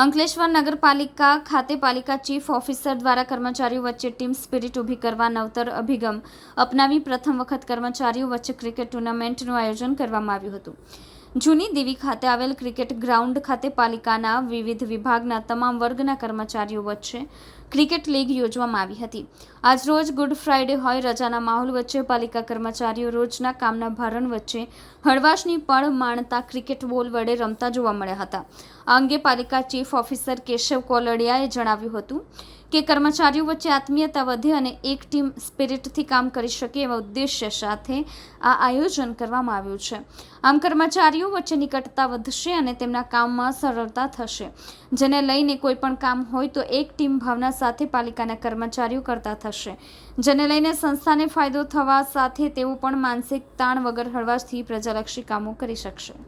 અંકલેશ્વર નગરપાલિકા ખાતે પાલિકા ચીફ ઓફિસર દ્વારા કર્મચારીઓ વચ્ચે ટીમ સ્પિરિટ ઊભી કરવા નવતર અભિગમ અપનાવી પ્રથમ વખત કર્મચારીઓ વચ્ચે ક્રિકેટ ટુર્નામેન્ટનું આયોજન કરવામાં આવ્યું હતું. જૂની દેવી ખાતે આવેલ ક્રિકેટ ગ્રાઉન્ડ ખાતે પાલિકાના વિવિધ વિભાગના તમામ વર્ગના કર્મચારીઓ વચ્ચે ક્રિકેટ લીગ યોજવામાં આવી હતી. આજરોજ ગુડ ફ્રાઇડે હોય રજાના માહોલ વચ્ચે પાલિકા કર્મચારીઓ રોજના કામના ભારણ વચ્ચે હળવાશની પળ માણતા ક્રિકેટ બોલ વડે રમતા જોવા મળ્યા હતા. આ અંગે પાલિકા ચીફ ઓફિસર કેશવ કોલડિયાએ જણાવ્યું હતું કે કર્મચારીઓ વચ્ચે આત્મીયતા વધે અને એક ટીમ સ્પિરિટથી કામ કરી શકે એવા ઉદ્દેશ્ય સાથે આ આયોજન કરવામાં આવ્યું છે. આમ કર્મચારીઓ વચ્ચે નિકટતા વધશે અને તેમના કામમાં સરળતા થશે. જેને લઈને કોઈ પણ કામ હોય તો એક ટીમ ભાવના સાથે પાલિકાના કર્મચારીઓ કરતા થશે. જેને લઈને સંસ્થાને ફાયદો થવા સાથે તેઓ પણ માનસિક તાણ વગર હળવાશથી પ્રજાલક્ષી કામો કરી શકશે.